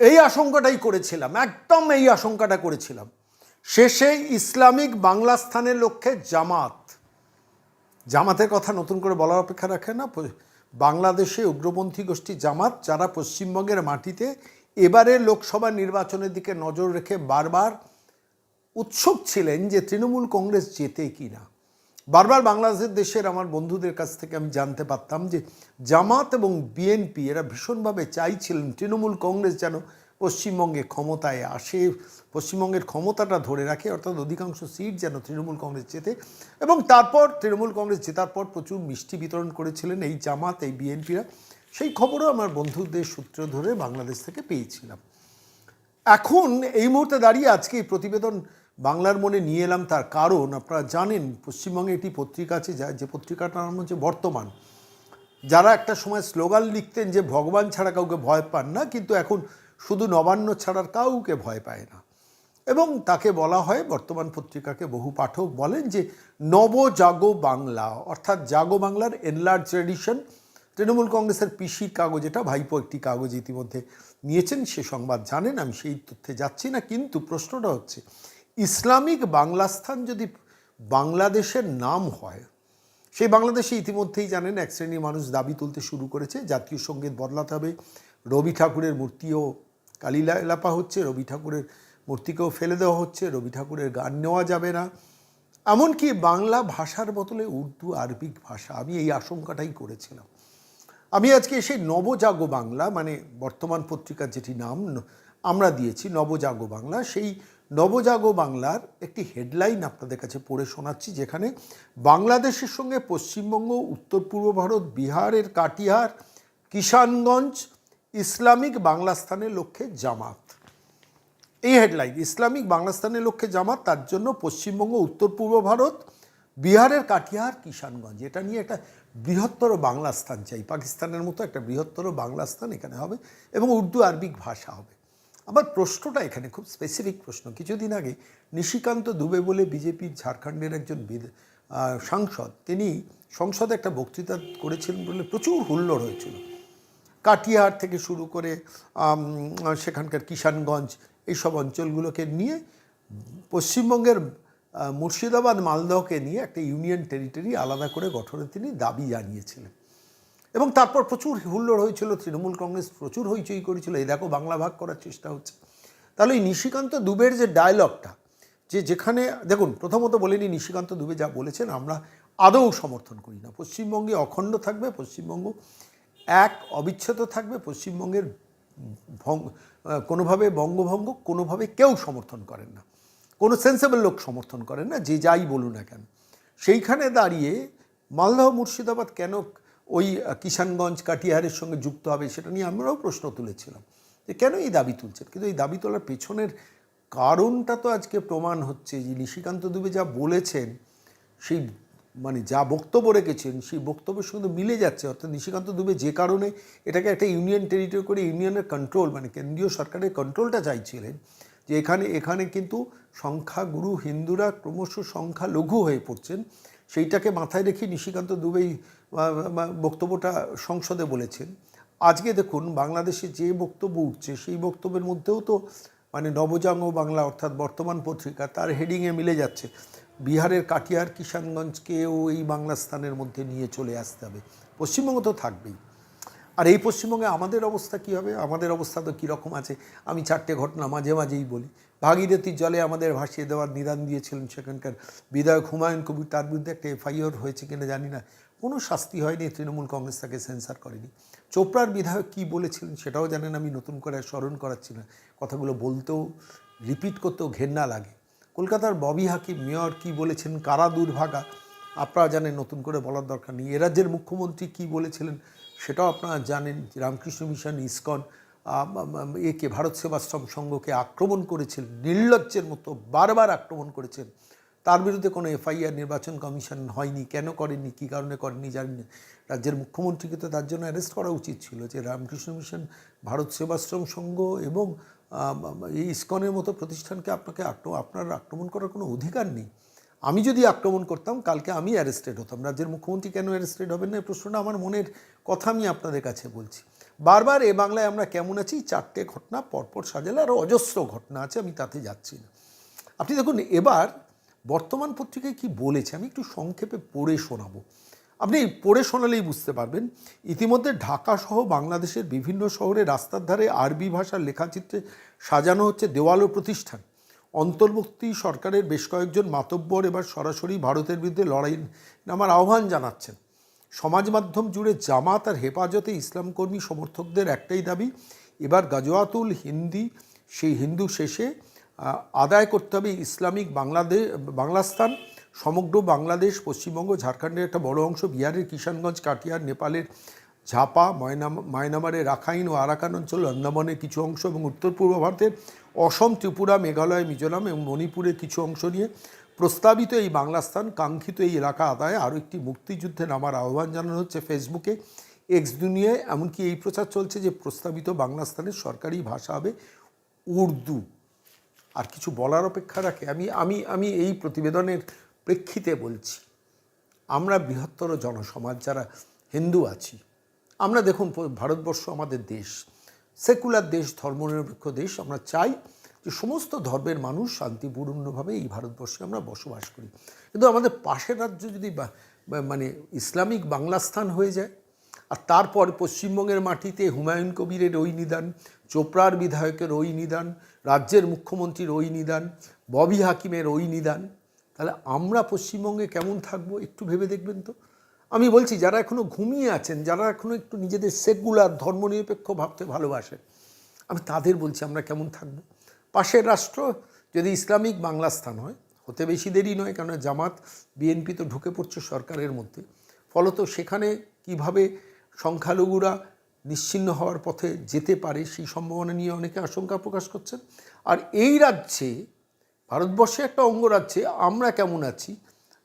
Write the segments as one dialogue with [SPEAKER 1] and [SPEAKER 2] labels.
[SPEAKER 1] এই আশঙ্কাটাই করেছিলাম, একদম এই আশঙ্কাটা করেছিলাম। শেষে ইসলামিক বাংলা স্থানের লক্ষ্যে জামাত। জামাতের কথা নতুন করে বলার অপেক্ষা রাখে না বাংলাদেশে উগ্রপন্থী গোষ্ঠী জামাত, যারা পশ্চিমবঙ্গের মাটিতে এবারে লোকসভা নির্বাচনের দিকে নজর রেখে বারবার উৎসুক ছিলেন যে তৃণমূল কংগ্রেস জেতে কি না বারবার বাংলাদেশের দেশের আমার বন্ধুদের কাছ থেকে আমি জানতে পারতাম যে জামাত এবং বিএনপি এরা ভীষণভাবে চাইছিলেন তৃণমূল কংগ্রেস যেন পশ্চিমবঙ্গে ক্ষমতায় আসে, পশ্চিমবঙ্গের ক্ষমতাটা ধরে রাখে, অর্থাৎ অধিকাংশ সিট যেন তৃণমূল কংগ্রেস জেতে। এবং তারপর তৃণমূল কংগ্রেস জেতার পর প্রচুর মিষ্টি বিতরণ করেছিলেন এই জামাত, এই বিএনপিরা। সেই খবরও আমার বন্ধুদের সূত্র ধরে বাংলাদেশ থেকে পেয়েছিলাম। এখন এই মুহূর্তে দাঁড়িয়ে আজকে এই প্রতিবেদন বাংলার মনে নিয়ে এলাম তার কারণ। আপনারা জানেন, পশ্চিমবঙ্গে একটি পত্রিকা আছে, যা যে পত্রিকাটার নাম হচ্ছে বর্তমান। যারা একটা সময় স্লোগান লিখতেন যে ভগবান ছাড়া কাউকে ভয় পান না, কিন্তু এখন শুধু নবান্ন ছাড়ার কাউকে ভয় পায় না। এবং তাকে বলা হয়, বর্তমান পত্রিকাকে বহু পাঠক বলেন যে নবজাগো বাংলা। অর্থাৎ জাগো বাংলার এনলার্জ এডিশন তৃণমূল কংগ্রেসের পিসির কাগজ, এটা ভাইপো একটি কাগজ ইতিমধ্যে নিয়েছেন, সে সংবাদ জানেন, আমি সেই তথ্যে যাচ্ছি না, কিন্তু প্রশ্নটা হচ্ছে ইসলামিক বাংলাস্থান যদি বাংলাদেশের নাম হয়, সেই বাংলাদেশে ইতিমধ্যেই জানেন এক শ্রেণির মানুষ দাবি তুলতে শুরু করেছে, জাতীয় সংগীত বদলাতে হবে। রবি ঠাকুরের মূর্তিও কালিলা এলাপা হচ্ছে, রবি ঠাকুরের মূর্তিকেও ফেলে দেওয়া হচ্ছে, রবি ঠাকুরের গান নেওয়া যাবে না। এমনকি বাংলা ভাষার বদলে উর্দু আরবিক ভাষা, আমি এই আশঙ্কাটাই করেছিলাম। আমি আজকে সেই নবজাগো বাংলা মানে বর্তমান পত্রিকার যেটি নাম, আমরা দিয়েছি নবজাগো বাংলা, সেই নবজাগো বাংলার একটি হেডলাইন আপনাদের কাছে পড়ে শোনাচ্ছি, যেখানে বাংলাদেশের সঙ্গে পশ্চিমবঙ্গ, উত্তর পূর্ব ভারত, বিহারের কাটিহার, কিষানগঞ্জ, ইসলামিক বাংলা স্থানের লক্ষ্যে জামাত। এই হেডলাইন, ইসলামিক বাংলাস্তানের লক্ষ্যে জামাত, তার জন্য পশ্চিমবঙ্গ, উত্তর পূর্ব ভারত, বিহারের কাটিহার, কিষানগঞ্জ। এটা নিয়ে একটা বৃহত্তর বাংলা স্থান চাই। পাকিস্তানের মতো একটা বৃহত্তর বাংলা স্থান এখানে হবে এবং উর্দু আরবিক ভাষা হবে। আমার প্রশ্নটা এখানে খুব স্পেসিফিক প্রশ্ন। কিছুদিন আগে নিশিকান্ত দুবে বলে বিজেপির ঝাড়খণ্ডের একজন সাংসদ, তিনি সংসদে একটা বক্তৃতা করেছিলেন বলে প্রচুর হুল্লোড় হয়েছিল। কাটিহার থেকে শুরু করে সেখানকার কিষানগঞ্জ, এইসব অঞ্চলগুলোকে নিয়ে, পশ্চিমবঙ্গের মুর্শিদাবাদ, মালদহকে নিয়ে একটা ইউনিয়ন টেরিটরি আলাদা করে গঠনের তিনি দাবি জানিয়েছিলেন। এবং তারপর প্রচুর হুল্লোড় হয়েছিল, তৃণমূল কংগ্রেস প্রচুর হইচই করেছিল, এই দেখো বাংলা ভাগ করার চেষ্টা হচ্ছে। তাহলে এই নিশিকান্ত দুবের যে ডায়লগটা যে যেখানে, দেখুন, প্রথমত বলিনি নিশিকান্ত দুবে যা বলেছেন, আমরা আদৌ সমর্থন করি না। পশ্চিমবঙ্গে অখণ্ড থাকবে, পশ্চিমবঙ্গ এক অবিচ্ছেদ থাকবে, পশ্চিমবঙ্গের ভঙ্গ কোনোভাবে বঙ্গভঙ্গ, কোনোভাবে কেউ সমর্থন করেন না। কোনো সেন্সেবল লোক সমর্থন করেন না, যে যাই বলুন না কেন। সেইখানে দাঁড়িয়ে মালদহ মুর্শিদাবাদ কেন ওই কিষানগঞ্জ কাটিহারের সঙ্গে যুক্ত হবে, সেটা নিয়ে আমরাও প্রশ্ন তুলেছিলাম যে কেন এই দাবি তুলছেন? কিন্তু এই দাবি তোলার পেছনের কারণটা তো আজকে প্রমাণ হচ্ছে যে নিশিকান্ত দুবে যা বলেছেন, সেই মানে যা বক্তব্য রেখেছেন, সেই বক্তব্যের সঙ্গে মিলে যাচ্ছে। অর্থাৎ নিশিকান্ত দুবে যে কারণে এটাকে একটা ইউনিয়ন টেরিটরি করে ইউনিয়নের কন্ট্রোল মানে কেন্দ্রীয় সরকারের কন্ট্রোলটা চাইছিলেন যে এখানে এখানে কিন্তু সংখ্যাগুরু হিন্দুরা ক্রমশ সংখ্যা লঘু হয়ে পড়ছেন। সেইটাকে মাথায় রেখে নিশিকান্ত দুবেই বক্তব্যটা সংসদে বলেছেন। আজকে দেখুন, বাংলাদেশে যে বক্তব্য উঠছে, সেই বক্তব্যের মধ্যেও তো মানে নবজাঙ্গ বাংলা অর্থাৎ বর্তমান পত্রিকা তার হেডিংয়ে মিলে যাচ্ছে। বিহারের কাটিয়ার কিষানগঞ্জকেও এই বাংলা স্থানের মধ্যে নিয়ে চলে আসতে হবে। পশ্চিমবঙ্গ তো থাকবেই। আর এই পশ্চিমবঙ্গে আমাদের অবস্থা কী হবে? আমাদের অবস্থা তো কীরকম আছে? আমি চারটে ঘটনা মাঝে, মাঝেই বলি। ভাগীরথীর জলে আমাদের ভাসিয়ে দেওয়ার নিদান দিয়েছিলেন সেখানকার বিধায়ক হুমায়ুন কবির। তার বিরুদ্ধে একটা এফআইআর হয়েছে কিনা জানি না। কোনো শাস্তি হয়নি তৃণমূল কংগ্রেস তাকে সেন্সার করেনি। চোপড়ার বিধায়ক কী বলেছিলেন সেটাও জানেন আমি নতুন করে স্মরণ করাচ্ছি না। কথাগুলো বলতেও, রিপিট করতেও ঘেন্না লাগে। কলকাতার ববি হাকিম, মেয়র কী বলেছেন? কারা দুর্ভাগা? আপনারা জানেন, নতুন করে বলার দরকার নেই। এ রাজ্যের মুখ্যমন্ত্রী কী বলেছিলেন সেটাও আপনারা জানেন। রামকৃষ্ণ মিশন, ইসকন একে ভারত সেবাশ্রম সংঘকে আক্রমণ করেছিলেন নির্লজ্জের মতো বারবার আক্রমণ করেছেন। তার বিরুদ্ধে কোনো এফআইআর নির্বাচন কমিশন হয়নি, কেন করেনি কী কারণে করেনি জানি না রাজ্যের মুখ্যমন্ত্রীকে তো তার জন্য অ্যারেস্ট করা উচিত ছিল যে রামকৃষ্ণ মিশন ভারত সেবাশ্রম সংঘ এবং এই ইস্কনের মতো প্রতিষ্ঠানকে আপনাকে আপনার আক্রমণ করার কোনো অধিকার নেই। আমি যদি আক্রমণ করতাম, কালকে আমি অ্যারেস্টেড হতাম। রাজ্যের মুখ্যমন্ত্রী কেন অ্যারেস্টেড হবেন না? এই প্রশ্নটা আমার মনের কথা আমি আপনাদের কাছে বলছি। বারবার এ বাংলায় আমরা কেমন আছি? চারটে ঘটনা, পরপর সাজালে আরও অজস্র ঘটনা আছে, আমি তাতে যাচ্ছি না। আপনি দেখুন, এবার বর্তমান পত্রিকায় কি বলেছে, আমি একটু সংক্ষেপে পড়ে শোনাবো। আপনি পড়ে শোনালেই বুঝতে পারবেন, ইতিমধ্যে ঢাকা সহ বাংলাদেশের বিভিন্ন শহরে রাস্তার ধারে আরবি ভাষার লেখাচিত্রে সাজানো হচ্ছে দেওয়াল ও প্রতিষ্ঠান। অন্তর্বর্তী সরকারের বেশ কয়েকজন মাতব্বর এবার সরাসরি ভারতের বিরুদ্ধে লড়াই নামার আহ্বান জানাচ্ছেন। সমাজ মাধ্যম জুড়ে জামাত আর হেফাজতে ইসলাম কর্মী সমর্থকদের একটাই দাবি, এবার গাজওয়াতুল হিন্দি, সেই হিন্দু শেষে আদায় করতে হবে ইসলামিক বাংলাদেশ বাংলাস্তান সমগ্র বাংলাদেশ, পশ্চিমবঙ্গ, ঝাড়খণ্ডের একটা বড় অংশ, বিহারের কিষানগঞ্জ কাটিয়ার নেপালের ঝাপা ময়নাম মায়ানমারের রাখাইন ও আরাকান অঞ্চল, আন্দামানের কিছু অংশ এবং উত্তর পূর্ব ভারতের অসম, ত্রিপুরা, মেঘালয়, মিজোরাম এবং মণিপুরের কিছু অংশ নিয়ে প্রস্তাবিত এই বাংলা স্থান, কাঙ্ক্ষিত এই এলাকা আদায়ে আরও একটি মুক্তিযুদ্ধে নামার আহ্বান জানানো হচ্ছে ফেসবুকে। এক্স দুনিয়ায় এমনকি এই প্রচার চলছে যে প্রস্তাবিত বাংলাস্থানের সরকারি ভাষা হবে উর্দু। আর কিছু বলার অপেক্ষা রাখে। আমি আমি আমি এই প্রতিবেদনের প্রেক্ষিতে বলছি, আমরা বৃহত্তর জনসমাজ যারা হিন্দু আছি, আমরা দেখুন, ভারতবর্ষ আমাদের দেশ, সেকুলার দেশ, ধর্মনিরপেক্ষ দেশ, আমরা চাই যে সমস্ত ধর্মের মানুষ শান্তিপূর্ণভাবে এই ভারতবর্ষে আমরা বসবাস করি। কিন্তু আমাদের পাশের রাজ্য যদি মানে ইসলামিক বাংলাস্থান হয়ে যায়, আর তারপর পশ্চিমবঙ্গের মাটিতে হুমায়ুন কবিরের ওই নিদান, চোপড়ার বিধায়কের ওই নিদান, রাজ্যের মুখ্যমন্ত্রীর ওই নিদান, ববি হাকিমের ওই নিদান, তাহলে আমরা পশ্চিমবঙ্গে কেমন থাকব একটু ভেবে দেখবেন তো? আমি বলছি, যারা এখনও ঘুমিয়ে আছেন, যারা এখনও একটু নিজেদের সেকুলার ধর্মনিরপেক্ষ ভাবতে ভালোবাসেন, আমি তাদের বলছি আমরা কেমন থাকব? পাশের রাষ্ট্র যদি ইসলামিক বাংলা স্থান হয়, হতে বেশি দেরি নয় কেন জামাত, বিএনপি তো ঢুকে পড়ছে সরকারের মধ্যে। ফলত সেখানে কীভাবে সংখ্যালঘুরা নিশ্চিহ্ন হওয়ার পথে যেতে পারে, সেই সম্ভাবনা নিয়ে অনেকে আশঙ্কা প্রকাশ করছেন। আর এই রাজ্যে, ভারতবর্ষে একটা অঙ্গরাজ্যে আমরা কেমন আছি?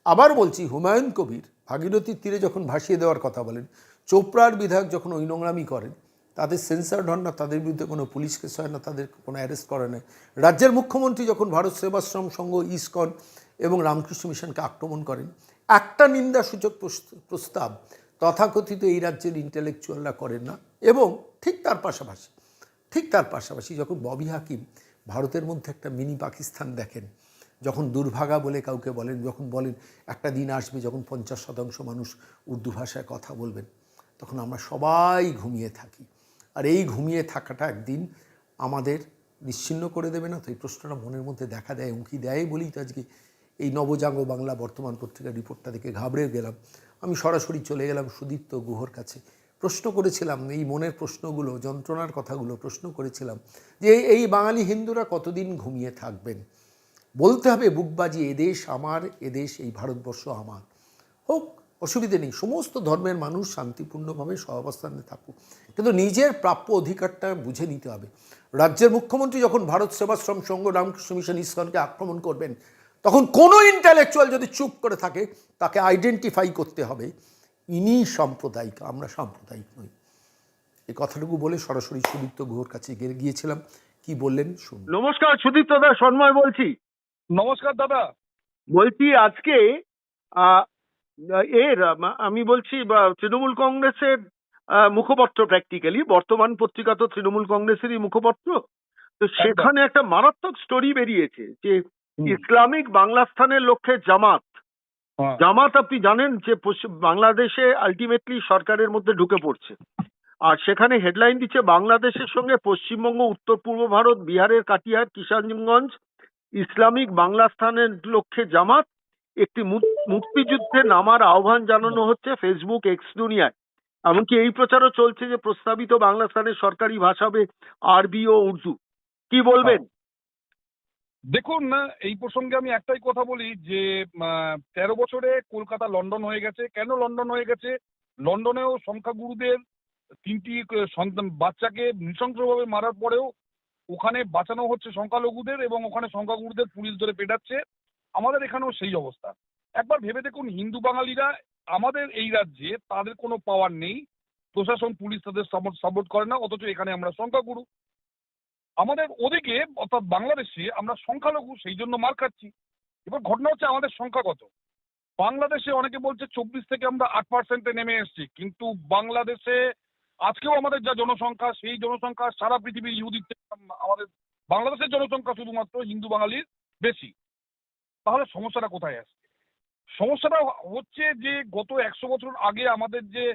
[SPEAKER 1] আবার বলছি, হুমায়ুন কবির ভাগীরথীর তীরে যখন ভাসিয়ে দেওয়ার কথা বলেন, চোপড়ার বিধায়ক যখন ওই নোংরামি করেন তাদের সেন্সার হন না, তাদের বিরুদ্ধে কোনো পুলিশ কেস হয় না, তাদের কোনো অ্যারেস্ট করে না। রাজ্যের মুখ্যমন্ত্রী যখন ভারত সেবাশ্রম সংঘ, ইসকন এবং রামকৃষ্ণ মিশনকে আক্রমণ করেন, একটা নিন্দাসূচক প্রস্ত- প্রস্তাব তথাকথিত এই রাজ্যের ইন্টেলেকচুয়ালরা করেন না এবং ঠিক তার পাশাপাশি, ঠিক তার পাশাপাশি যখন ববি হাকিম ভারতের মধ্যে একটা মিনি পাকিস্তান দেখেন, যখন দুর্ভাগা বলে কাউকে বলেন, যখন বলেন, একটা দিন আসবে যখন পঞ্চাশ শতাংশ মানুষ উর্দু ভাষায় কথা বলবেন, তখন আমরা সবাই ঘুমিয়ে থাকি। আর এই ঘুমিয়ে থাকাটা একদিন আমাদের নিশ্চিন্ন করে দেবে না? তো এই প্রশ্নটা মনের মধ্যে দেখা দেয় উঁকি দেয় বলেই তো আজকে এই নবজাঙ্গ বাংলা বর্তমান পত্রিকার রিপোর্টটা দেখে ঘাবড়ে গেলাম। আমি সরাসরি চলে গেলাম সুদীপ্ত গুহর কাছে। প্রশ্ন করেছিলাম, এই মনের প্রশ্নগুলো, যন্ত্রণার কথাগুলো প্রশ্ন করেছিলাম যে এই বাঙালি হিন্দুরা কতদিন ঘুমিয়ে থাকবেন? বলতে হবে বুকবাজি এদেশ আমার এদেশ এই ভারতবর্ষ আমার। হোক অসুবিধে নেই। সমস্ত ধর্মের মানুষ শান্তিপূর্ণভাবে সহাবস্থানে থাকুক। কিন্তু নিজের প্রাপ্য অধিকারটা বুঝে নিতে হবে। রাজ্যের মুখ্যমন্ত্রী যখন ভারত সেবাশ্রম সংঘ রামকৃষ্ণ মিশন ইসকনকে আক্রমণ করবেন তখন কোনো ইন্টালেকচুয়াল যদি চুপ করে থাকে তাকে আইডেন্টিফাই করতে হবে। ইনি সাম্প্রদায়িক আমরা সাম্প্রদায়িক নই। এই কথাটুকু বলে সরাসরি সুদীপ্ত গুহর কাছে গিয়ে- গিয়েছিলাম। কি বললেন? শুনুন।
[SPEAKER 2] নমস্কার সুদীপ্ত দা সন্ময় বলছি।
[SPEAKER 3] নমস্কার দাদা।
[SPEAKER 2] বলছি আজকে আহ, এর আমি বলছি বা, তৃণমূল কংগ্রেসের মুখপত্র প্র্যাকটিক্যালি বর্তমান পত্রিকা তো তৃণমূল কংগ্রেসেরই মুখপত্র তো সেখানে একটা মারাত্মক স্টোরি বেরিয়েছে যে ইসলামিক বাংলাস্থানের লক্ষ্যে জামাত।
[SPEAKER 3] হ্যাঁ।
[SPEAKER 2] জামাত আপনি জানেন যে পশ্চিম- বাংলাদেশে আলটিমেটলি সরকারের মধ্যে ঢুকে পড়ছে। আর সেখানে হেডলাইন দিচ্ছে বাংলাদেশের সঙ্গে পশ্চিমবঙ্গ উত্তর পূর্ব ভারত বিহারের কাটিহার কিষানগঞ্জ ইসলামিক বাংলাস্থানের লক্ষ্যে জামাত একটি মুক্তিযুদ্ধে নামার আহ্বান জানানো হচ্ছে ফেসবুক এক্স দুনিয়ায়। এমনকি এই প্রচারও চলছে যে প্রস্তাবিত বাংলাস্থানের সরকারি ভাষা হবে আরবি ও উর্দু। কি বলবেন?
[SPEAKER 3] দেখুন, এই প্রসঙ্গে আমি একটাই কথা বলি যে তেরো বছরে কলকাতা লন্ডন হয়ে গেছে। কেন লন্ডন হয়ে গেছে? লন্ডনেও সংখ্যাগুরুদের তিনটি সন্তান, বাচ্চাকে নৃশংসভাবে মারার পরেও ওখানে বাঁচানো হচ্ছে সংখ্যালঘুদের এবং ওখানে সংখ্যাগুরুদের পুলিশ ধরে পেটাচ্ছে। আমাদের এখানেও সেই অবস্থা। একবার ভেবে দেখুন, হিন্দু বাঙালিরা আমাদের এই রাজ্যে তাদের কোনো পাওয়ার নেই। প্রশাসন, পুলিশ তাদের সাপোর্ট করে না, অথচ এখানে আমরা সংখ্যাগুরু। আমাদের ওদিকে, অর্থাৎ বাংলাদেশে আমরা সংখ্যালঘু, সেই জন্য মার খাচ্ছি। এবার ঘটনা হচ্ছে আমাদের সংখ্যা কত? বাংলাদেশে অনেকে বলছে চব্বিশ থেকে আমরা আট পার্সেন্টে নেমে এসেছি। কিন্তু বাংলাদেশে আজকেও আমাদের যা জনসংখ্যা, সেই জনসংখ্যা সারা পৃথিবীর ইহুদির আমাদের বাংলাদেশের জনসংখ্যা শুধুমাত্র হিন্দু বাঙালির বেশি। তাহলে সমস্যাটা কোথায় আসছে সমস্যাটা হচ্ছে যে গত একশো বছর আগে আমাদের যে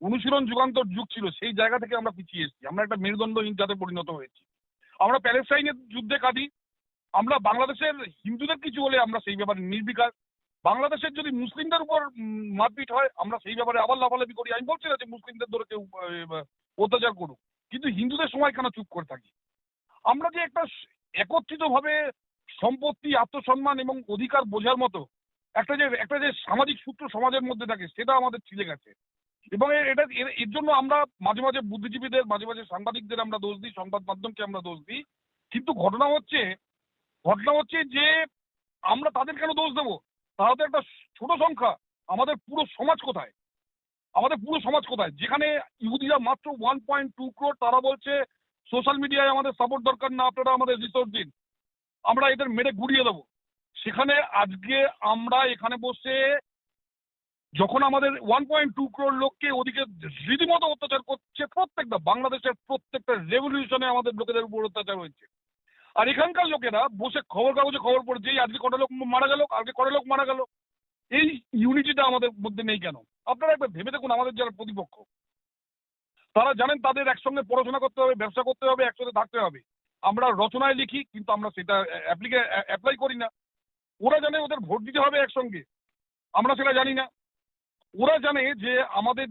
[SPEAKER 3] অনুশীলন যুগান্তর যুগ ছিল, সেই জায়গা থেকে আমরা পিছিয়ে এসেছি। আমরা একটা মেরুদণ্ডহীন জাতে পরিণত হয়েছি। আমরা প্যালেস্টাইনের যুদ্ধে কাঁদি। আমরা বাংলাদেশের হিন্দুদের কিছু হলে আমরা সেই ব্যাপারে নির্বিকার। বাংলাদেশের যদি মুসলিমদের উপর মারপিট হয়, আমরা সেই ব্যাপারে আবার লাফালাফি করি। আমি বলছি না যে মুসলিমদের ধরে কেউ অত্যাচার করুক। কিন্তু হিন্দুদের সময় কেন চুপ করে থাকি? আমরা যে একটা একত্রিত ভাবে সম্পত্তি, আত্মসম্মান এবং অধিকার বোঝার মতো একটা যে একটা যে সামাজিক সূত্র সমাজের মধ্যে থাকে, সেটা আমাদের ছিলে গেছে। এবং এটা, এর- এর জন্য আমরা মাঝে মাঝে বুদ্ধিজীবীদের, মাঝে মাঝে সাংবাদিকদের আমরা দোষ দিই, সংবাদ মাধ্যমকে আমরা দোষ দিই। কিন্তু ঘটনা হচ্ছে ঘটনা হচ্ছে যে, আমরা তাদের কেন দোষ দেবো? তারা তো একটা ছোট সংখ্যা, আমাদের পুরো সমাজ কোথায়? আমাদের পুরো সমাজ কোথায়? যেখানে ইহুদিরা মাত্র ওয়ান পয়েন্ট টু ক্রোড তারা বলছে সোশ্যাল মিডিয়ায় আমাদের সাপোর্ট দরকার না, আপনারা আমাদের রিসোর্স দিন। আমরা এদের মেরে গুড়িয়ে দেবো। সেখানে আজকে আমরা এখানে বসে যখন আমাদের ওয়ান পয়েন্ট টু ক্রোড লোককে ওদিকে রীতিমতো অত্যাচার করছে, প্রত্যেকটা বাংলাদেশের প্রত্যেকটা রেভলিউশনে আমাদের লোকেদের উপর অত্যাচার হয়েছে। আর এখানকার লোকেরা বসে খবর কাগজে খবর পড়ছে এই আজকে কটা লোক মারা গেল আজকে কটা লোক মারা গেল, এই ইউনিটিটা আমাদের মধ্যে নেই কেন? আপনারা একবার ভেবে দেখুন আমাদের যারা প্রতিপক্ষ। তারা জানেন তাদের একসঙ্গে পড়াশোনা করতে হবে, ব্যবসা করতে হবে, একসাথে থাকতে হবে। আমরা রচনায় লিখি, কিন্তু আমরা সেটা অ্যাপ্লাই করি না। ওরা জানে ওদের ভোট দিতে হবে একসঙ্গে। আমরা সেটা জানি না। ওরা জানে যে আমাদের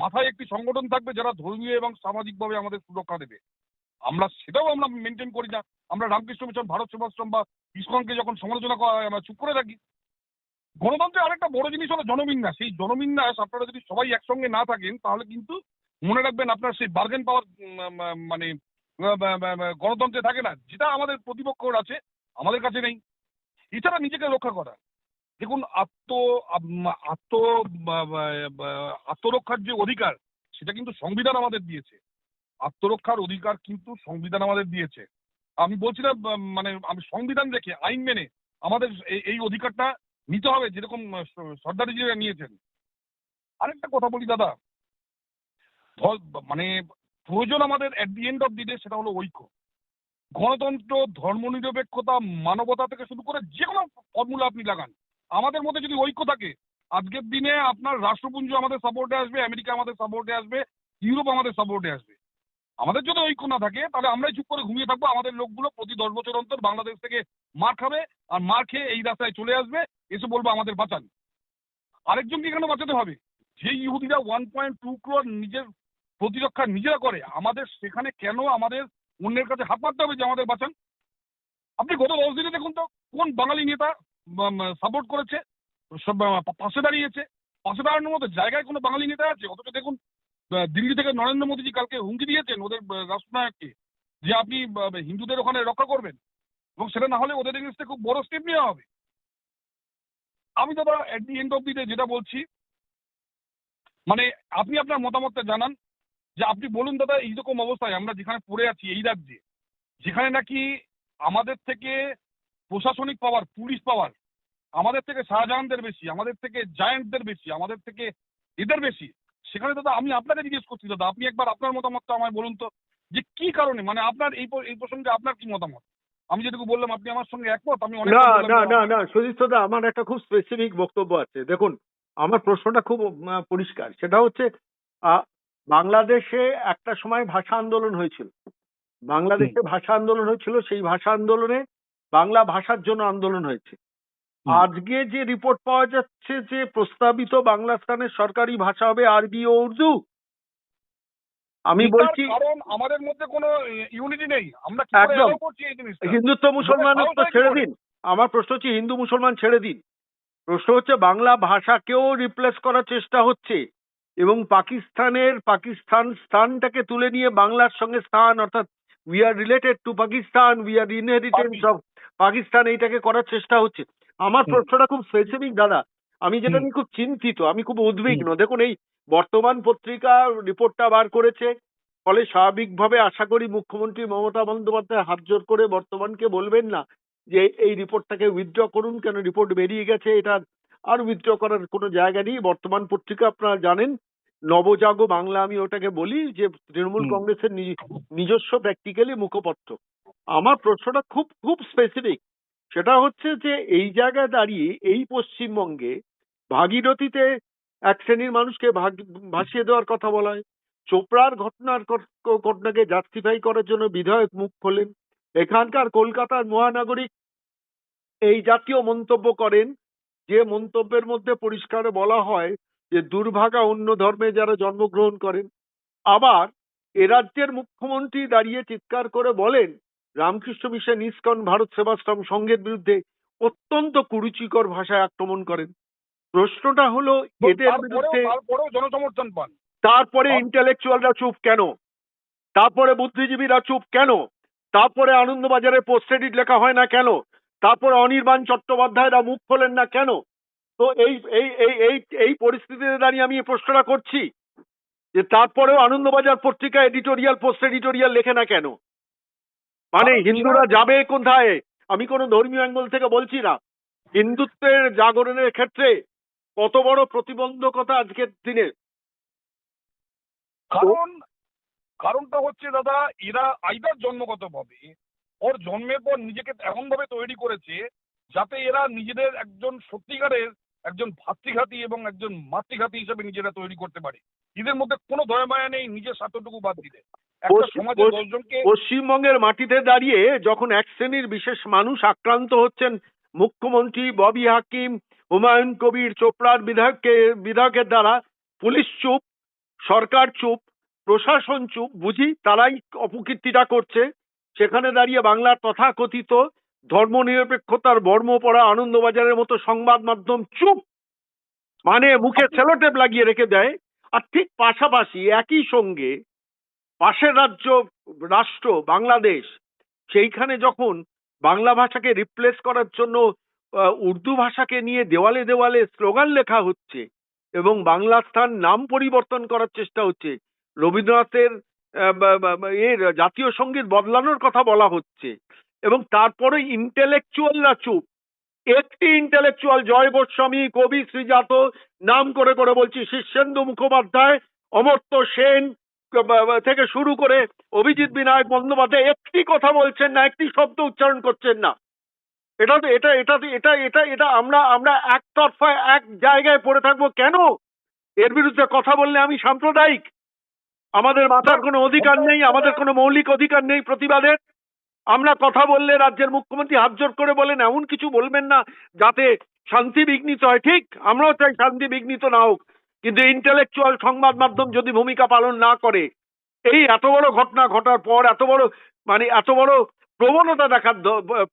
[SPEAKER 3] মাথায় একটি সংগঠন থাকবে যারা ধর্মীয় এবং সামাজিকভাবে আমাদের সুরক্ষা দেবে। আমরা সেটাও আমরা মেনটেন করি না। আমরা রামকৃষ্ণ মিশন, ভারত সেবাশ্রম বা ইসকনকে যখন সমালোচনা করা হয়, আমরা চুপ করে থাকি। গণতন্ত্রের আরেকটা বড় জিনিস হলো জনবিন্যাস সেই জনবিন্যাস আপনারা যদি সবাই একসঙ্গে না থাকেন, তাহলে কিন্তু মনে রাখবেন আপনার সেই বার্গেন পাওয়ার মানে গণতন্ত্রে থাকে না। যেটা আমাদের প্রতিপক্ষর আছে, আমাদের কাছে নেই। এছাড়া নিজেকে রক্ষা করা। দেখুন, আত্ম আত্ম আত্মরক্ষার যে অধিকার, সেটা কিন্তু সংবিধান আমাদের দিয়েছে। আত্মরক্ষার অধিকার কিন্তু সংবিধান আমাদের দিয়েছে। আমি বলছি না মানে আমি সংবিধান দেখে, আইন মেনে আমাদের এই- অধিকারটা নিতে হবে, যেরকম সর্দারিজিরা নিয়েছেন। আরেকটা কথা বলি, দাদা। মানে প্রয়োজন আমাদের at the end of the day সেটা হলো ঐক্য। গণতন্ত্র, ধর্মনিরপেক্ষতা, মানবতা থেকে শুরু করে যে কোনো ফর্মুলা আপনি লাগান। আমাদের মধ্যে যদি ঐক্য থাকে, আজকের দিনে আপনার রাষ্ট্রপুঞ্জ আমাদের সাপোর্টে আসবে, আমেরিকা আমাদের সাপোর্টে আসবে, ইউরোপ আমাদের সাপোর্টে আসবে। আমাদের যদি ঐক্য না থাকে, তাহলে আমরাই চুপ করে ঘুমিয়ে থাকব। আমাদের লোকগুলো প্রতি দশ বছর অন্তর বাংলাদেশ থেকে মার খাবে আর মার খেয়ে এই রাস্তায় চলে আসবে, এসে বলব আমাদের বাঁচান। আরেকজনকে এখানে বাঁচাতে হবে? যে ইহুদিরা ওয়ান পয়েন্ট টু ক্রোর নিজের প্রতিরক্ষা নিজেরা করে, আমাদের সেখানে কেন আমাদের অন্যের কাছে হাত পাততে হবে যে আমাদের বাঁচান? আপনি গত দশ দিনে দেখুন তো, কোন বাঙালি নেতা সাপোর্ট করেছে পাশে দাঁড়িয়েছে? পাশে দাঁড়ানোর মতো জায়গায় কোনো বাঙালি নেতা আছে? অথচ দেখুন দিল্লি থেকে নরেন্দ্র মোদীজি কালকে হুমকি দিয়েছেন ওদের রাষ্ট্রনায়ককে, যে আপনি হিন্দুদের ওখানে রক্ষা করবেন এবং সেটা না হলে ওদের এগেনস্টে খুব বড় স্টেপ নেওয়া হবে। আমি দাদা at the end of the day যেটা বলছি মানে আপনি আপনার মতামতটা জানান যে আপনি বলুন দাদা এইরকম অবস্থায় আমরা যেখানে পড়ে আছি এই রাজ্যে যেখানে নাকি আমাদের থেকে প্রশাসনিক পাওয়ার পুলিশ পাওয়ার আমাদের থেকে শাহজাহানদের বেশি আমাদের থেকে জায়ান্টদের বেশি আমাদের থেকে এদের বেশি সেখানে দাদা আমি আপনাকে জিজ্ঞেস করছি দাদা আপনি একবার আপনার মতামতটা আমায় বলুন তো যে কি কারণে মানে আপনার এই এই প্রসঙ্গে আপনার কি মতামত? আমি যেটুকু বললাম আপনি আমার সঙ্গে একমত আমি
[SPEAKER 4] না না না না আমার একটা খুব স্পেসিফিক বক্তব্য আছে। দেখুন আমার প্রশ্নটা খুব পরিষ্কার সেটা হচ্ছে আহ, বাংলাদেশে একটা সময় ভাষা আন্দোলন হয়েছিল। বাংলাদেশে ভাষা আন্দোলন হয়েছিল সেই ভাষা আন্দোলনে বাংলা ভাষার জন্য আন্দোলন হয়েছে। আজকে যে রিপোর্ট পাওয়া যাচ্ছে যে প্রস্তাবিত বাংলা স্থানের সরকারি ভাষা হবে আরবি ও উর্দু আমি বলছি
[SPEAKER 3] কারণ আমাদের মধ্যে কোনো ইউনিটি নেই। আমরা
[SPEAKER 4] একদম। হিন্দুত্ব মুসলমান তো ছেড়ে দিন। আমার প্রশ্ন হচ্ছে হিন্দু মুসলমান ছেড়ে দিন। প্রশ্ন হচ্ছে বাংলা ভাষাকেও রিপ্লেস করার চেষ্টা হচ্ছে। এবং পাকিস্তানের পাকিস্তান স্থানটাকে তুলে নিয়ে বাংলার সঙ্গে স্থান অর্থাৎ we are related to Pakistan we are inheritance of Pakistan এইটাকে করার চেষ্টা হচ্ছে। আমার প্রশ্নটা খুব স্পেসিফিক দাদা। আমি যেটা। নিয়ে খুব চিন্তিত আমি খুব উদ্বিগ্ন। দেখুন এই বর্তমান পত্রিকা রিপোর্টটা বার করেছে ফলে স্বাভাবিকভাবে আশা করি মুখ্যমন্ত্রী মমতা বন্দ্যোপাধ্যায় হাত জোর করে বর্তমানকে বলবেন না যে এই রিপোর্টটাকে উইথড্র করুন কেন রিপোর্ট বেরিয়ে গেছে এটা আর উইথড্র করার কোনো জায়গা নেই। বর্তমান পত্রিকা আপনারা জানেন নবজাগো বাংলা আমি ওটাকে বলি যে তৃণমূল কংগ্রেসের নিজ- নিজস্ব প্র্যাকটিক্যালি মুখপত্র। আমার প্রশ্নটা খুব খুব স্পেসিফিক সেটা হচ্ছে যে এই জায়গায় দাঁড়িয়ে এই পশ্চিমবঙ্গে ভাগীরথীতে এক শ্রেণির মানুষকে ভাগ- ভাসিয়ে দেওয়ার কথা বলা হয়। চোপড়ার ঘটনার ঘট- ঘটনাকে জাস্টিফাই করার জন্য বিধায়ক মুখ খোলেন। এখানকার কলকাতার মহানাগরিক এই জাতীয় মন্তব্য করেন। যে মন্তব্যের মধ্যে পরিষ্কার বলা হয় যে দুর্ভাগা অন্য ধর্মে যারা জন্মগ্রহণ করেন। আবার এ রাজ্যের মুখ্যমন্ত্রী দাঁড়িয়ে চিৎকার করে বলেন রামকৃষ্ণ মিশন ইস্কন ভারত সেবাশ্রম সংঘের বিরুদ্ধে অত্যন্ত কুরুচিকর ভাষায় আক্রমণ করেন। প্রশ্নটা হলো এদের বিরুদ্ধে
[SPEAKER 3] জনসমর্থন পান।
[SPEAKER 4] তারপরে ইন্টেলেকচুয়ালরা চুপ কেন? তারপরে বুদ্ধিজীবীরা চুপ কেন? তারপরে আনন্দবাজারে পোস্ট এডিট লেখা হয় না কেন? তারপরে অনির্বাণ চট্টোপাধ্যায়রা মুখ খোলেন না কেন? তো এই এই এই এই এই পরিস্থিতিতে দাঁড়িয়ে আমি এই প্রশ্নটা করছি যে তারপরেও আনন্দবাজার পত্রিকা এডিটোরিয়াল পোস্ট এডিটোরিয়াল লেখে না কেন? মানে হিন্দুরা যাবে কোথায়? আমি কোনো ধর্মীয় অ্যাঙ্গল থেকে বলছি না। হিন্দুত্বের জাগরণের ক্ষেত্রে কত বড় প্রতিবন্ধকতা আজকের দিনে?
[SPEAKER 3] কারণ কারণটা হচ্ছে দাদা এরা আইদার জন্মগতভাবে ওর জন্মের পর নিজেকে এমন ভাবে তৈরি করেছে যাতে এরা নিজেদের একজন সত্যিকারের একজন ভাতৃঘাতী এবং একজন মাতৃঘাতী হিসেবে নিজেরা তৈরি করতে পারে। এদের মধ্যে কোনো দয়ামায়া নেই নিজের স্বার্থটুকু বাদ দিলে
[SPEAKER 4] পশ্চিমবঙ্গের মাটিতে দাঁড়িয়ে যখন এক শ্রেণির বিশেষ মানুষ আক্রান্ত হচ্ছেন মুখ্যমন্ত্রী ববি হাকিম হুমায়ুন কবির চোপড়ার বিধায়ককে বিধায়কের দ্বারা পুলিশ চুপ সরকার চুপ প্রশাসন চুপ বুঝি তারাই অপকীর্তিটা করছে। সেখানে দাঁড়িয়ে বাংলার তথাকথিত ধর্মনিরপেক্ষতার বর্ম পড়া আনন্দবাজারের মতো সংবাদ মাধ্যম চুপ। মানে মুখে সেলোটেপ লাগিয়ে রেখে দেয়, আর ঠিক পাশাপাশি একই সঙ্গে পাশের রাজ্য, রাষ্ট্র, বাংলাদেশ, সেইখানে যখন বাংলা ভাষাকে রিপ্লেস করার জন্য উর্দু ভাষাকে নিয়ে দেওয়ালে দেওয়ালে স্লোগান লেখা হচ্ছে এবং বাংলা স্থান নাম পরিবর্তন করার চেষ্টা হচ্ছে, রবীন্দ্রনাথের এর জাতীয় সংগীত বদলানোর কথা বলা হচ্ছে। এবং তারপরে ইন্টেলেকচুয়ালরা চুপ। একটি ইন্টেলেকচুয়াল জয় গোস্বামী, কবি শ্রীজাত, নাম করে করে বলছি শীর্ষেন্দু মুখোপাধ্যায়, অমর্ত্য সেন থেকে শুরু করে অভিজিৎ বিনায়ক বন্দ্যোপাধ্যায়, একটি কথা বলছেন না, একটি শব্দ উচ্চারণ করছেন না। এটা তো, এটা এটা এটা এটা এটা আমরা আমরা একতরফা এক জায়গায় পড়ে থাকব কেন? এর বিরুদ্ধে কথা বললে আমি সাম্প্রদায়িক। আমাদের মাথার কোনো অধিকার নেই, আমাদের কোনো মৌলিক অধিকার নেই প্রতিবাদের। আমরা কথা বললে রাজ্যের মুখ্যমন্ত্রী হাত জোর করে বলেন, এমন কিছু বলবেন না যাতে শান্তি বিঘ্নিত হয়। ঠিক, আমরাও চাই শান্তি বিঘ্নিত না হোক, কিন্তু ইন্টেলেকচুয়াল সংবাদ মাধ্যম যদি ভূমিকা পালন না করে, এই এত বড় ঘটনা ঘটার পর, এত বড় মানে এত বড় প্রবণতা দেখার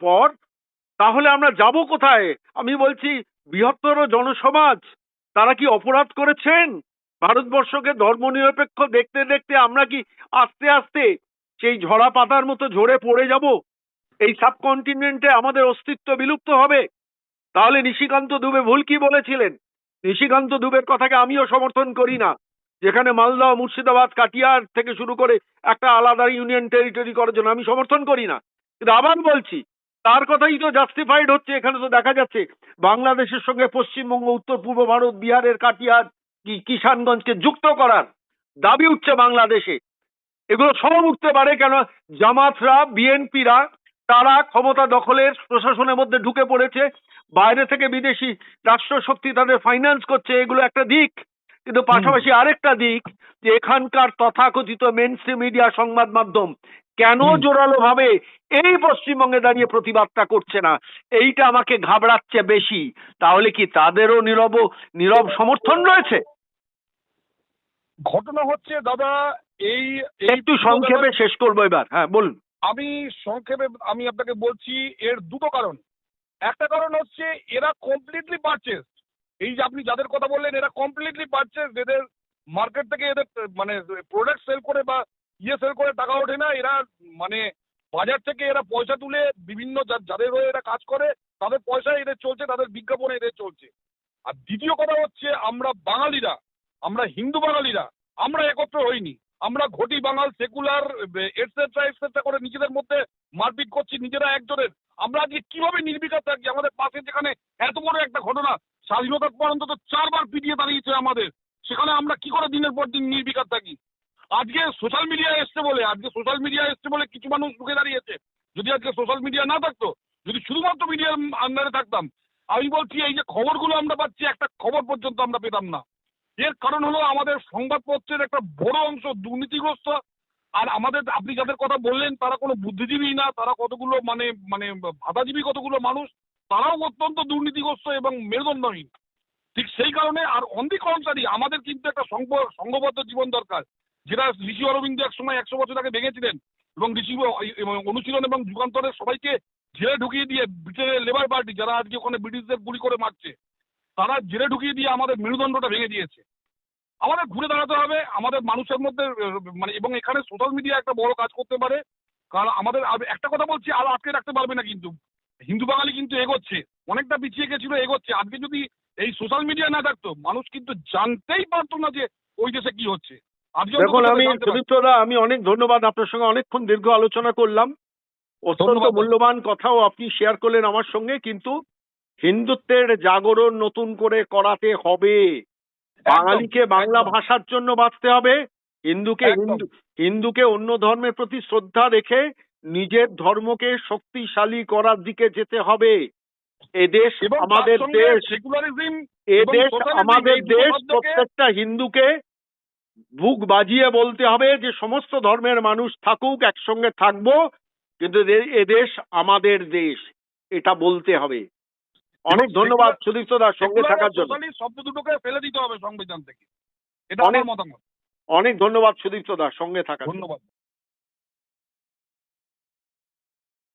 [SPEAKER 4] পর, তাহলে আমরা যাব কোথায়? আমি বলছি, বৃহত্তর জনসমাজ, তারা কি অপরাধ করেছেন? ভারতবর্ষকে ধর্মনিরপেক্ষ দেখতে দেখতে আমরা কি আস্তে আস্তে সেই ঝরা পাতার মতো ঝরে পড়ে যাব। এই সাবকন্টিনেন্টে আমাদের অস্তিত্ব বিলুপ্ত হবে। তাহলে নিশিকান্ত দুবে ভুল কি বলেছিলেন? নিশিকান্ত দুবের কথাকে আমিও সমর্থন করি না। যেখানে মালদহ মুর্শিদাবাদ কাটিয়ার থেকে শুরু করে একটা আলাদা ইউনিয়ন টেরিটরি করার জন্য আমি সমর্থন করি না। কিন্তু আবার বলছি, তার কথাই তো জাস্টিফাইড হচ্ছে, এখানে তো দেখা যাচ্ছে বাংলাদেশের সঙ্গে পশ্চিমবঙ্গ, উত্তর পূর্ব ভারত, বিহারের কাটিয়ার কিষানগঞ্জকে যুক্ত করার দাবি উঠছে বাংলাদেশে। এগুলো সব উঠতে পারে কেন? জামাতরা বিএনপিরা তারা ক্ষমতা দখলের প্রশাসনের মধ্যে ঢুকে পড়েছে। বাইরে থেকে বিদেশি রাষ্ট্রশক্তি তাদের ফাইন্যান্স করছে এগুলো একটা দিক। কিন্তু পাশাপাশি আরেকটা দিক যে এখানকার তথাকথিত মেনস্ট্রিম মিডিয়া সংবাদ মাধ্যম কেন। জোরালো ভাবে এই পশ্চিমবঙ্গে দাঁড়িয়ে প্রতিবাদটা করছে না? এইটা আমাকে ঘাবড়াচ্ছে বেশি। তাহলে কি তাদেরও নীরব নীরব সমর্থন রয়েছে?
[SPEAKER 3] ঘটনা হচ্ছে দাদা এই
[SPEAKER 4] একটু সংক্ষেপে শেষ করব এবার। হ্যাঁ বলুন।
[SPEAKER 3] আমি সংক্ষেপে আমি আপনাকে বলছি এর দুটো কারণ। একটা কারণ হচ্ছে এরা কমপ্লিটলি পারচেস এই যে আপনি যাদের কথা বললেন এরা কমপ্লিটলি পারচেস এদের মার্কেট থেকে এদের মানে প্রোডাক্ট সেল করে বা ইয়ে সেল করে টাকা ওঠে না। এরা মানে বাজার থেকে এরা পয়সা তুলে বিভিন্ন যাদের হয়ে এরা কাজ করে তাদের পয়সা এদের চলছে তাদের বিজ্ঞাপনে এদের চলছে। আর দ্বিতীয় কথা হচ্ছে আমরা বাঙালিরা আমরা হিন্দু বাঙালিরা, আমরা একত্র হইনি। আমরা ঘটি বাঙাল, সেকুলার এটসেট্রা এটসেট্রা করে নিজেদের মধ্যে মারপিট করছি, নিজেরা একজনের। আমরা আজকে কীভাবে নির্বিকার থাকি আমাদের পাশে যেখানে এত বড় একটা ঘটনা স্বাধীনতার পর অন্তত চারবার পিটিয়ে দাঁড়িয়েছে আমাদের। সেখানে আমরা কি করে দিনের পর দিন নির্বিকার থাকি? আজকে সোশ্যাল মিডিয়া এসছে বলে, আজকে সোশ্যাল মিডিয়া এসছে বলে কিছু মানুষ ঢুকে দাঁড়িয়েছে। যদি আজকে সোশ্যাল মিডিয়া না থাকতো, যদি শুধুমাত্র মিডিয়ার আন্ডারে থাকতাম, আমি বলছি এই যে খবরগুলো আমরা পাচ্ছি, একটা খবর পর্যন্ত আমরা পেতাম না। এর কারণ হলো আমাদের সংবাদপত্রের একটা বড় অংশ দুর্নীতিগ্রস্ত। আর আমাদের, আপনি যাদের কথা বললেন, তারা কোনো বুদ্ধিজীবী না, তারা কতগুলো মানে মানে ভাতাজীবী কতগুলো মানুষ, তারাও অত্যন্ত দুর্নীতিগ্রস্ত এবং মেরুদণ্ডহীন। ঠিক সেই কারণে, আর অন দি কন্ট্রারি আমাদের কিন্তু একটা সংঘ সংঘবদ্ধ জীবন দরকার। যেটা ঋষি অরবিন্দ এক সময় একশো বছর আগে ভেঙেছিলেন এবং ঋষি অনুশীলন এবং যুগান্তরের সবাইকে জেলে ঢুকিয়ে দিয়ে, ব্রিটেনের লেবার পার্টি, যারা আজকে ওখানে ব্রিটিশদের গুলি করে মারছে তারা জেলে ঢুকিয়ে দিয়ে আমাদের মেরুদণ্ডটা ভেঙে দিয়েছে। আমাদের ঘুরে দাঁড়াতে হবে আমাদের মানুষের মধ্যে মানে এবং এখানে সোশ্যাল মিডিয়া একটা বড় কাজ করতে পারে। কারণ আমাদের একটা কথা বলছি আর আটকে রাখতে পারবে না কিন্তু। হিন্দু বাঙালি কিন্তু এগোচ্ছে অনেকটা পিছিয়ে গেছিল এগোচ্ছে। আজকে যদি এই সোশ্যাল মিডিয়া না থাকতো মানুষ কিন্তু জানতেই পারতো না যে ওই দেশে কি হচ্ছে। আজকে
[SPEAKER 4] দেখুন আমি আমি অনেক ধন্যবাদ আপনার সঙ্গে। অনেকক্ষণ দীর্ঘ আলোচনা করলাম। অত্যন্ত মূল্যবান কথাও আপনি শেয়ার করলেন আমার সঙ্গে কিন্তু হিন্দুত্বের জাগরণ নতুন করে করাতে হবে। বাঙালিকে বাংলা ভাষার জন্য বাঁচতে হবে। হিন্দুকে হিন্দু হিন্দুকে অন্য ধর্মের প্রতি শ্রদ্ধা রেখে নিজের ধর্মকে শক্তিশালী করার দিকে যেতে হবে। এদেশ আমাদের দেশ
[SPEAKER 3] সেকুলারিজম
[SPEAKER 4] এ
[SPEAKER 3] এবং
[SPEAKER 4] দেশ
[SPEAKER 3] socialism
[SPEAKER 4] আমাদের দেশ প্রত্যেকটা হিন্দুকে বুক বাজিয়ে বলতে হবে যে সমস্ত ধর্মের মানুষ থাকুক একসঙ্গে থাকব কিন্তু এ- এ আমাদের দেশ এটা বলতে হবে। অনেক ধন্যবাদ সুদীপ্ত দাস সঙ্গে থাকার জন্য।
[SPEAKER 3] শব্দ দুটোকে ফেলে দিতে হবে সংবিধান থেকে। এটা
[SPEAKER 4] অনেক-
[SPEAKER 3] মতামত।
[SPEAKER 4] অনেক ধন্যবাদ সুদীপ্ত দাস সঙ্গে থাকার জন্য।
[SPEAKER 3] ধন্যবাদ।